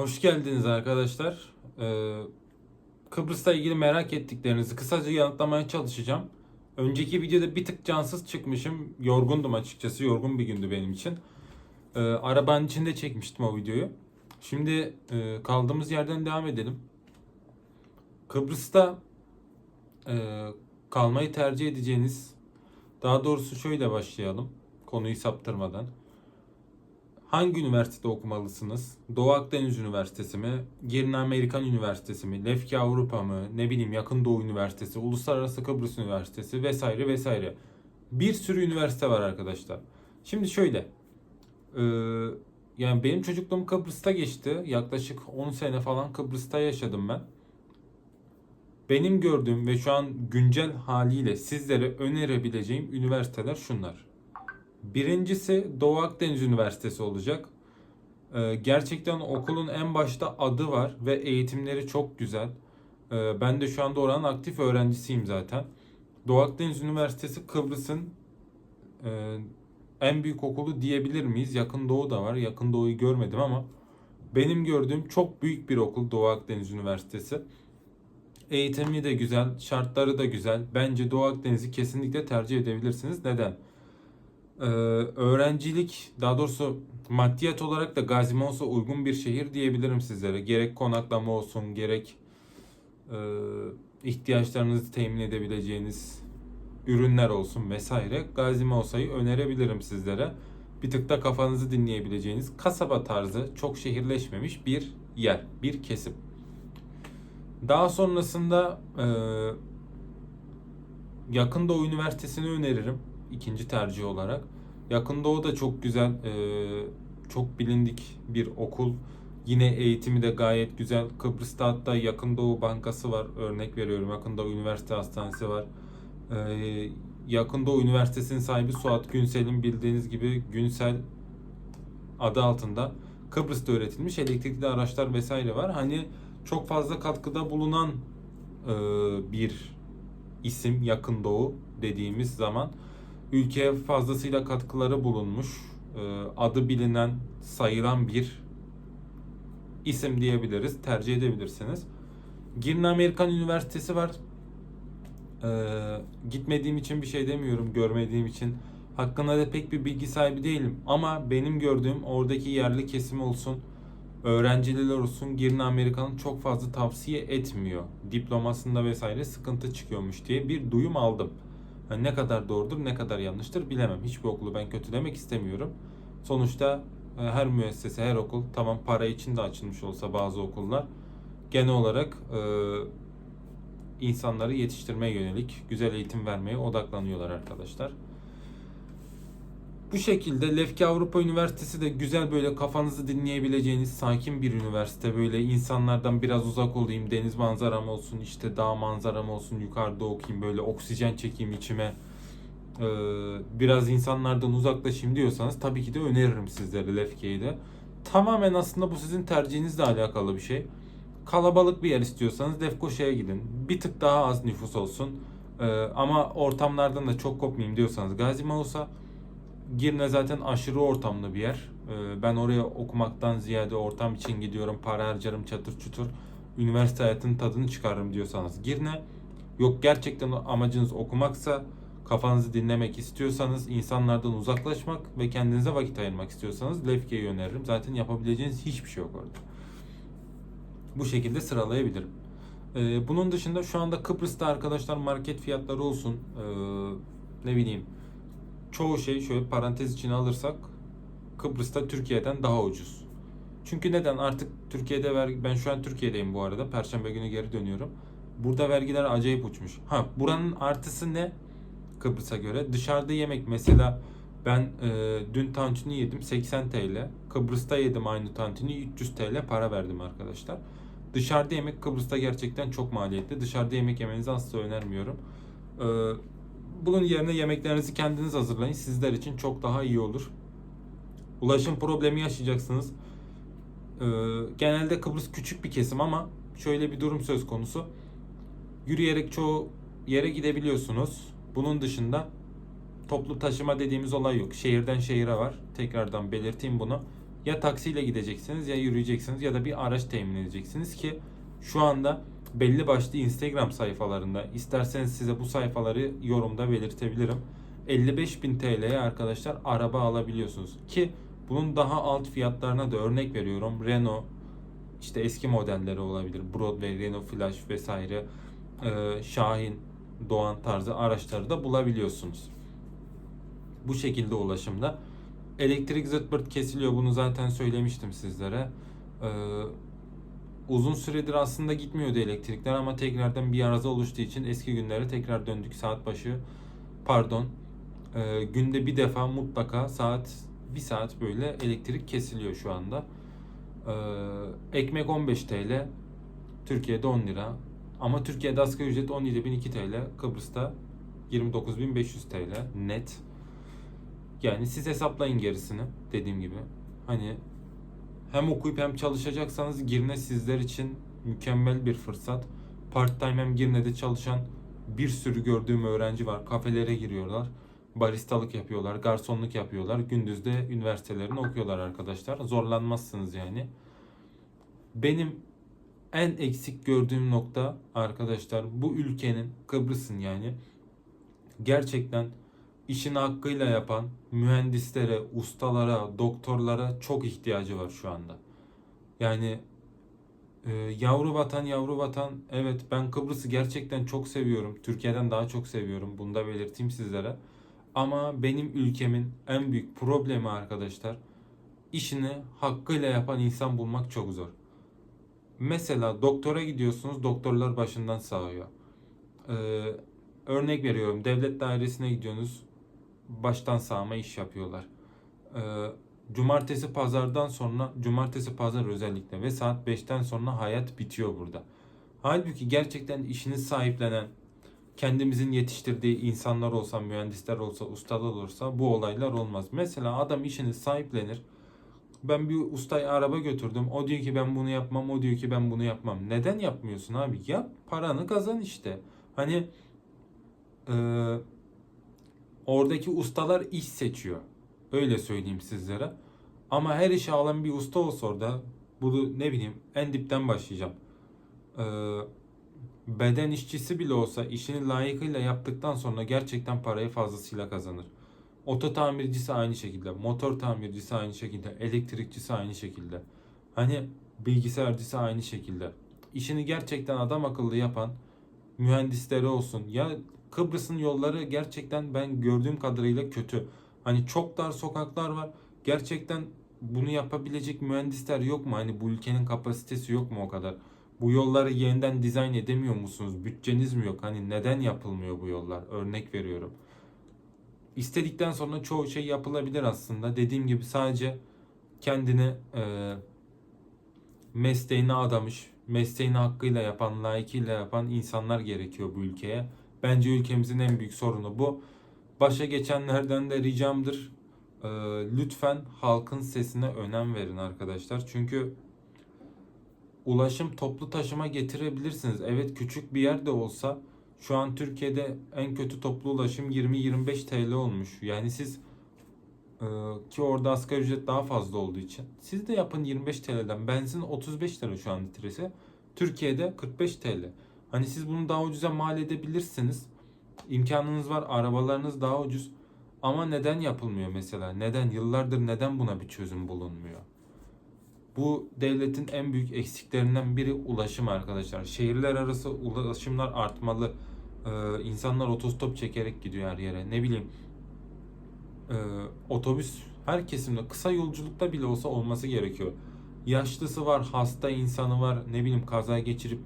Hoş geldiniz arkadaşlar. Ee, Kıbrıs'la ilgili merak ettiklerinizi kısaca yanıtlamaya çalışacağım. Önceki videoda bir tık cansız çıkmışım. Yorgundum açıkçası. Yorgun bir gündü benim için. Ee, arabanın içinde çekmiştim o videoyu. Şimdi e, kaldığımız yerden devam edelim. Kıbrıs'ta e, kalmayı tercih edeceğiniz, daha doğrusu şöyle başlayalım. Konuyu saptırmadan. Hangi üniversitede okumalısınız? Doğu Akdeniz Üniversitesi mi? Girne Amerikan Üniversitesi mi? Lefke Avrupa mı? Ne bileyim Yakın Doğu Üniversitesi, Uluslararası Kıbrıs Üniversitesi vesaire vesaire. Bir sürü üniversite var arkadaşlar. Şimdi şöyle. Ee, yani benim çocukluğum Kıbrıs'ta geçti. Yaklaşık 10 sene falan Kıbrıs'ta yaşadım ben. Benim gördüğüm ve şu an güncel haliyle sizlere önerebileceğim üniversiteler şunlar. Birincisi Doğu Akdeniz Üniversitesi olacak. Ee, gerçekten okulun en başta adı var ve eğitimleri çok güzel. Ee, ben de şu anda oranın aktif öğrencisiyim zaten. Doğu Akdeniz Üniversitesi Kıbrıs'ın e, en büyük okulu diyebilir miyiz? Yakın Doğu da var. Yakın Doğu'yu görmedim ama benim gördüğüm çok büyük bir okul Doğu Akdeniz Üniversitesi. Eğitimi de güzel, şartları da güzel. Bence Doğu Akdeniz'i kesinlikle tercih edebilirsiniz. Neden? Ee, öğrencilik, daha doğrusu maddiyat olarak da Gazi Mos'a uygun bir şehir diyebilirim sizlere. Gerek konaklama olsun, gerek e, ihtiyaçlarınızı temin edebileceğiniz ürünler olsun vesaire. Gazi Mosa'yı önerebilirim sizlere. Bir tık da kafanızı dinleyebileceğiniz kasaba tarzı, çok şehirleşmemiş bir yer, bir kesim. Daha sonrasında e, Yakın Doğu Üniversitesi'ni öneririm ikinci tercih olarak. Yakın Doğu da çok güzel, e, çok bilindik bir okul. Yine eğitimi de gayet güzel. Kıbrıs'ta hatta Yakın Doğu Bankası var. Örnek veriyorum. Yakın Doğu Üniversite Hastanesi var. E, Yakın Doğu Üniversitesi'nin sahibi Suat Günsel'in bildiğiniz gibi Günsel adı altında Kıbrıs'ta üretilmiş elektrikli araçlar vesaire var. Hani çok fazla katkıda bulunan e, bir isim Yakın Doğu dediğimiz zaman ülkeye fazlasıyla katkıları bulunmuş, e, adı bilinen, sayılan bir isim diyebiliriz. Tercih edebilirsiniz. Girne Amerikan Üniversitesi var. E, gitmediğim için bir şey demiyorum, görmediğim için. Hakkında da pek bir bilgi sahibi değilim. Ama benim gördüğüm oradaki yerli kesim olsun, öğrenciler olsun Girne Amerikan'ı çok fazla tavsiye etmiyor. Diplomasında vesaire sıkıntı çıkıyormuş diye bir duyum aldım. Yani ne kadar doğrudur ne kadar yanlıştır bilemem. Hiçbir okulu ben kötülemek istemiyorum. Sonuçta e, her müessese, her okul tamam para için de açılmış olsa bazı okullar genel olarak e, insanları yetiştirmeye yönelik güzel eğitim vermeye odaklanıyorlar arkadaşlar. Bu şekilde Lefke Avrupa Üniversitesi de güzel böyle kafanızı dinleyebileceğiniz sakin bir üniversite. Böyle insanlardan biraz uzak olayım, deniz manzaram olsun, işte dağ manzaram olsun, yukarıda okuyayım, böyle oksijen çekeyim içime. Ee, biraz insanlardan uzaklaşayım diyorsanız tabii ki de öneririm sizlere Lefke'yi de. Tamamen aslında bu sizin tercihinizle alakalı bir şey. Kalabalık bir yer istiyorsanız Lefkoşa'ya gidin. Bir tık daha az nüfus olsun. Ee, ama ortamlardan da çok kopmayayım diyorsanız Gazi Mausa Girne zaten aşırı ortamlı bir yer. Ee, Ben oraya okumaktan ziyade ortam için gidiyorum. Para harcarım çatır çutur. Üniversite hayatının tadını çıkarırım diyorsanız Girne. Yok gerçekten amacınız okumaksa, kafanızı dinlemek istiyorsanız, insanlardan uzaklaşmak ve kendinize vakit ayırmak istiyorsanız Lefke'yi öneririm. Zaten yapabileceğiniz hiçbir şey yok orada. Bu şekilde sıralayabilirim. Ee, bunun dışında şu anda Kıbrıs'ta arkadaşlar market fiyatları olsun, ee, ne bileyim çoğu şey şöyle parantez içine alırsak Kıbrıs'ta Türkiye'den daha ucuz. Çünkü neden? Artık Türkiye'de vergi ben şu an Türkiye'deyim bu arada. Perşembe günü geri dönüyorum. Burada vergiler acayip uçmuş. Ha buranın artısı ne? Kıbrıs'a göre dışarıda yemek mesela ben e, dün tantuni yedim 80 TL. Kıbrıs'ta yedim aynı tantuni 300 TL para verdim arkadaşlar. Dışarıda yemek Kıbrıs'ta gerçekten çok maliyetli. Dışarıda yemek yemenizi asla önermiyorum. Ee, bunun yerine yemeklerinizi kendiniz hazırlayın. Sizler için çok daha iyi olur. Ulaşım problemi yaşayacaksınız. Ee, genelde Kıbrıs küçük bir kesim ama şöyle bir durum söz konusu. Yürüyerek çoğu yere gidebiliyorsunuz. Bunun dışında toplu taşıma dediğimiz olay yok. Şehirden şehire var. Tekrardan belirteyim bunu. Ya taksiyle gideceksiniz ya yürüyeceksiniz ya da bir araç temin edeceksiniz ki şu anda belli başlı Instagram sayfalarında isterseniz size bu sayfaları yorumda belirtebilirim. 55.000 TL'ye arkadaşlar araba alabiliyorsunuz ki bunun daha alt fiyatlarına da örnek veriyorum. Renault işte eski modelleri olabilir. Broadway, Renault Flash vesaire. Ee, Şahin, Doğan tarzı araçları da bulabiliyorsunuz. Bu şekilde ulaşımda. Elektrik zırt kesiliyor. Bunu zaten söylemiştim sizlere. Ee, uzun süredir aslında gitmiyordu elektrikler ama tekrardan bir arıza oluştuğu için eski günlere tekrar döndük. Saat başı pardon e, günde bir defa mutlaka saat bir saat böyle elektrik kesiliyor şu anda. Ee, ekmek 15 TL, Türkiye'de 10 lira. Ama Türkiye'de asgari ücret 17.002 TL, Kıbrıs'ta 29.500 TL net. Yani siz hesaplayın gerisini dediğim gibi. Hani hem okuyup hem çalışacaksanız Girne sizler için mükemmel bir fırsat. Part time hem Girne'de çalışan bir sürü gördüğüm öğrenci var. Kafelere giriyorlar. Baristalık yapıyorlar, garsonluk yapıyorlar. Gündüz de üniversitelerini okuyorlar arkadaşlar. Zorlanmazsınız yani. Benim en eksik gördüğüm nokta arkadaşlar bu ülkenin Kıbrıs'ın yani gerçekten işini hakkıyla yapan mühendislere, ustalara, doktorlara çok ihtiyacı var şu anda. Yani e, yavru vatan yavru vatan evet ben Kıbrıs'ı gerçekten çok seviyorum. Türkiye'den daha çok seviyorum. Bunu da belirteyim sizlere. Ama benim ülkemin en büyük problemi arkadaşlar işini hakkıyla yapan insan bulmak çok zor. Mesela doktora gidiyorsunuz, doktorlar başından sağıyor. Ee, örnek veriyorum, devlet dairesine gidiyorsunuz, baştan sağma iş yapıyorlar. Ee, cumartesi pazardan sonra, cumartesi pazar özellikle ve saat 5'ten sonra hayat bitiyor burada. Halbuki gerçekten işini sahiplenen, kendimizin yetiştirdiği insanlar olsa, mühendisler olsa, ustalar olursa bu olaylar olmaz. Mesela adam işini sahiplenir. Ben bir ustaya araba götürdüm. O diyor ki ben bunu yapmam, o diyor ki ben bunu yapmam. Neden yapmıyorsun abi? Yap, paranı kazan işte. Hani e, oradaki ustalar iş seçiyor. Öyle söyleyeyim sizlere. Ama her işe alan bir usta olsa orada, bunu ne bileyim en dipten başlayacağım. Eee beden işçisi bile olsa işini layıkıyla yaptıktan sonra gerçekten parayı fazlasıyla kazanır. Oto tamircisi aynı şekilde, motor tamircisi aynı şekilde, elektrikçisi aynı şekilde. Hani bilgisayarcısı aynı şekilde. İşini gerçekten adam akıllı yapan mühendisleri olsun. Ya Kıbrıs'ın yolları gerçekten ben gördüğüm kadarıyla kötü. Hani çok dar sokaklar var. Gerçekten bunu yapabilecek mühendisler yok mu? Hani bu ülkenin kapasitesi yok mu o kadar? Bu yolları yeniden dizayn edemiyor musunuz? Bütçeniz mi yok? Hani neden yapılmıyor bu yollar? Örnek veriyorum. İstedikten sonra çoğu şey yapılabilir aslında. Dediğim gibi sadece kendini e, mesleğine adamış, mesleğini hakkıyla yapan, layıkıyla yapan insanlar gerekiyor bu ülkeye. Bence ülkemizin en büyük sorunu bu. Başa geçenlerden de ricamdır. E, lütfen halkın sesine önem verin arkadaşlar. Çünkü ulaşım toplu taşıma getirebilirsiniz. Evet küçük bir yer de olsa şu an Türkiye'de en kötü toplu ulaşım 20-25 TL olmuş. Yani siz e, ki orada asgari ücret daha fazla olduğu için siz de yapın 25 TL'den. Benzin 35 lira şu an litresi. Türkiye'de 45 TL. Hani siz bunu daha ucuza mal edebilirsiniz. İmkanınız var, arabalarınız daha ucuz. Ama neden yapılmıyor mesela? Neden? Yıllardır neden buna bir çözüm bulunmuyor? Bu devletin en büyük eksiklerinden biri ulaşım arkadaşlar. Şehirler arası ulaşımlar artmalı. Ee, insanlar otostop çekerek gidiyor her yere. Ne bileyim e, otobüs her kesimde kısa yolculukta bile olsa olması gerekiyor. Yaşlısı var, hasta insanı var, ne bileyim kaza geçirip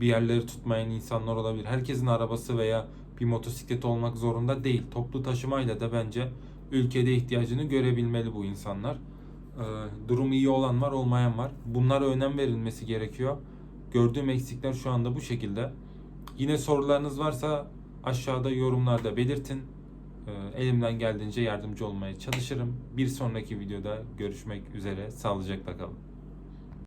bir yerleri tutmayan insanlar olabilir. Herkesin arabası veya bir motosiklet olmak zorunda değil. Toplu taşımayla da bence ülkede ihtiyacını görebilmeli bu insanlar. Ee, durum iyi olan var, olmayan var. Bunlara önem verilmesi gerekiyor. Gördüğüm eksikler şu anda bu şekilde. Yine sorularınız varsa aşağıda yorumlarda belirtin. Ee, elimden geldiğince yardımcı olmaya çalışırım. Bir sonraki videoda görüşmek üzere. Sağlıcakla kalın.